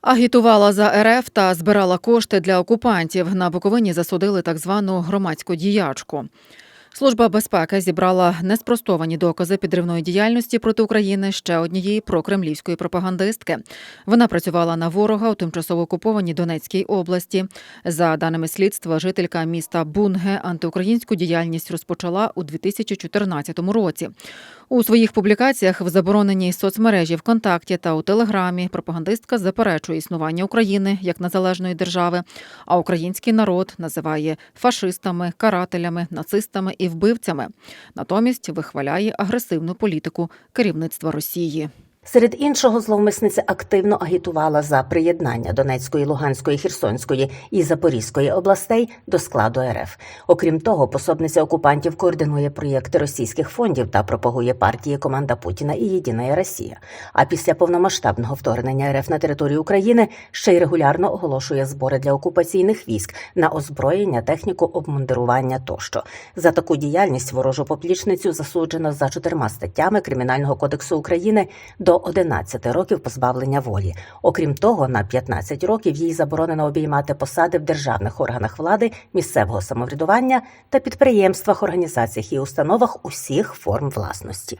Агітувала за РФ та збирала кошти для окупантів. На Буковині засудили так звану громадську діячку. Служба безпеки зібрала неспростовані докази підривної діяльності проти України ще однієї прокремлівської пропагандистки. Вона працювала на ворога у тимчасово окупованій Донецькій області. За даними слідства, жителька міста Бунге антиукраїнську діяльність розпочала у 2014 році. У своїх публікаціях в забороненій соцмережі ВКонтакті та у Телеграмі пропагандистка заперечує існування України як незалежної держави, а український народ називає фашистами, карателями, нацистами і вбивцями. Натомість вихваляє агресивну політику керівництва Росії. Серед іншого, зловмисниця активно агітувала за приєднання Донецької, Луганської, Херсонської і Запорізької областей до складу РФ. Окрім того, пособниця окупантів координує проєкти російських фондів та пропагує партії команда Путіна і Єдина Росія. А після повномасштабного вторгнення РФ на територію України ще й регулярно оголошує збори для окупаційних військ на озброєння, техніку, обмундирування тощо. За таку діяльність ворожу поплічницю засуджено за чотирма статтями Кримінального кодексу України до 11 років позбавлення волі. Окрім того, на 15 років їй заборонено обіймати посади в державних органах влади, місцевого самоврядування та підприємствах, організаціях і установах усіх форм власності.